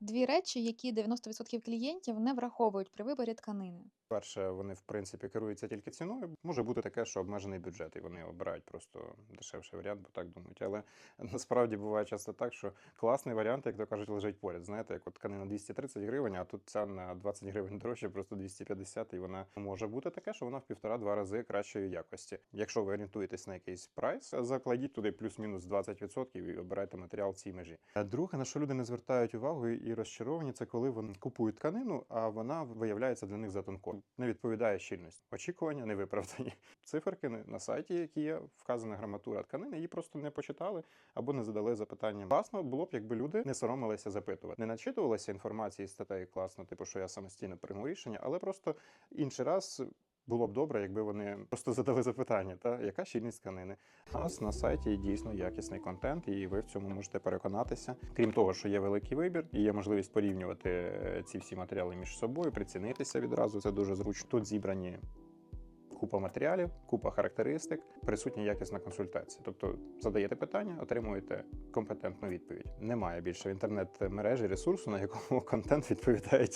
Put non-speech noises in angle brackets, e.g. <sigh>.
Дві речі, які 90% клієнтів не враховують при виборі тканини. Перше, вони в принципі керуються тільки ціною. Може бути таке, що обмежений бюджет, і вони обирають просто дешевший варіант, бо так думають. Але <laughs> насправді буває часто так, що класний варіант, як то кажуть, лежить поряд. Знаєте, як от тканина 230 гривень, а тут ця на 20 гривень дорожче, просто 250, і вона може бути таке, що вона в півтора-два рази кращої якості. Якщо ви орієнтуєтесь на якийсь прайс, закладіть туди плюс-мінус 20% і обирайте матеріал цій межі. Друге, на що люди не звертають увагу і розчаровані, це коли вони купують тканину, а вона виявляється для них затонкою. Не відповідає щільності. Очікування не виправдані. <laughs> Циферки на- сайті, які є, вказана граматура тканини, її просто не почитали або не задали запитання. Класно було б, якби люди не соромилися запитувати, не начитувалися інформації з статей класно, типу, що я самостійно прийму рішення, але просто інший раз. Було б добре, якби вони просто задали запитання, та яка щільність тканини. У нас на сайті дійсно якісний контент, і ви в цьому можете переконатися. Крім того, що є великий вибір і є можливість порівнювати е, ці всі матеріали між собою, прицінитися відразу. Це дуже зручно. Тут зібрані купа матеріалів, купа характеристик, присутня якісна консультація. Тобто задаєте питання, отримуєте компетентну відповідь. Немає більше в інтернет-мережі ресурсу, на якому <laughs> контент відповідає